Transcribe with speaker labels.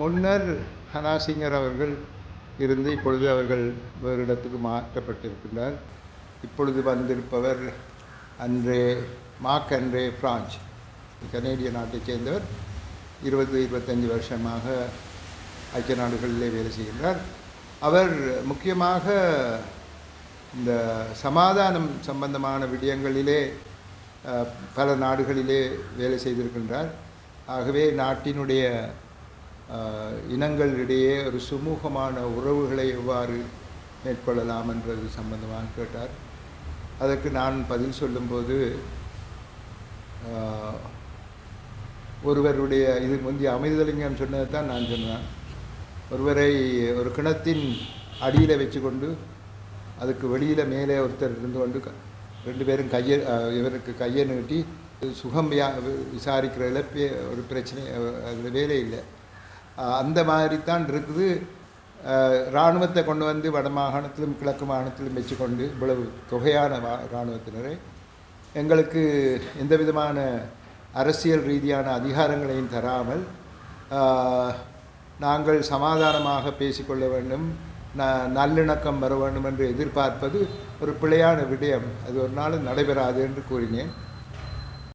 Speaker 1: முன்னர் ஹனாசிங்கர் அவர்கள் இருந்து இப்பொழுது அவர்கள் வேறு இடத்துக்கு மாற்றப்பட்டிருக்கின்றார். இப்பொழுது வந்திருப்பவர் அன்றே மார்க் அன்றே பிரான்ச் கனேடிய நாட்டைச் சேர்ந்தவர். இருபது இருபத்தஞ்சி வருஷமாக ஐக்கிய நாடுகளிலே வேலை செய்கின்றார். அவர் முக்கியமாக இந்த சமாதானம் சம்பந்தமான விடயங்களிலே பல நாடுகளிலே வேலை செய்திருக்கின்றார். ஆகவே நாட்டினுடைய இனங்களிடையே ஒரு சுமூகமான உறவுகளை எவ்வாறு மேற்கொள்ளலாம் என்றது சம்பந்தமாக கேட்டார். அதற்கு நான் பதில் சொல்லும்போது ஒருவருடைய இது முந்தைய அமைதலிங்கம் சொன்னதை தான் நான் சொன்னேன். ஒருவரை ஒரு கிணத்தின் அடியில் வச்சுக்கொண்டு அதுக்கு வெளியில் மேலே ஒருத்தர் இருந்து கொண்டு ரெண்டு பேரும் கையை இவருக்கு கையை நீட்டி சுகம் வியா விசாரிக்கிறதுல ஒரு பிரச்சனை அதில் வேலை இல்லை. அந்த மாதிரி தான் இருக்குது இராணுவத்தை கொண்டு வந்து வட மாகாணத்திலும் கிழக்கு மாகாணத்திலும் வச்சுக்கொண்டு இவ்வளவு தொகையான வா இராணுவத்தினரை எங்களுக்கு எந்த விதமான அரசியல் ரீதியான அதிகாரங்களையும் தராமல் நாங்கள் சமாதானமாக பேசிக்கொள்ள வேண்டும் ந நல்லிணக்கம் வர வேண்டும் என்று எதிர்பார்ப்பது ஒரு பிழையான விடயம். அது ஒரு நாள் நடைபெறாது என்று கூறினேன்.